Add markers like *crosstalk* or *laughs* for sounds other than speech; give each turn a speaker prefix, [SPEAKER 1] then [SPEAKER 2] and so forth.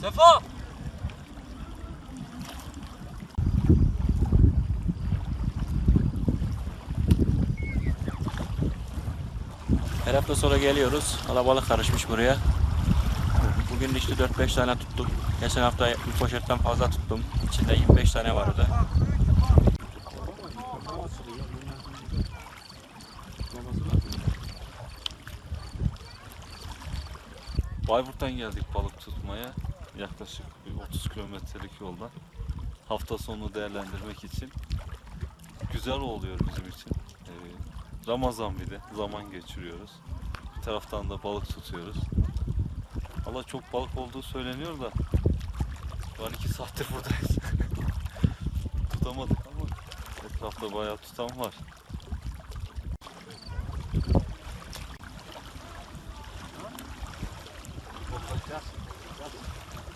[SPEAKER 1] Sefa! Her hafta sonra geliyoruz. Kalabalık karışmış buraya. Bugün işte 4-5 tane tuttuk. Geçen hafta bir poşetten fazla tuttum. İçinde 25 tane vardı.
[SPEAKER 2] Bayburt'tan geldik balık tutmaya. Yaklaşık bir 30 kilometrelik yoldan. Hafta sonunu değerlendirmek için. Güzel oluyor bizim için. Ee, Ramazan bir de zaman geçiriyoruz. Bir taraftan da balık tutuyoruz. Allah çok balık olduğu söyleniyor da şu an 2 saattir buradayız. *laughs* Tutamadık ama etrafta bayağı tutan var. Thank you.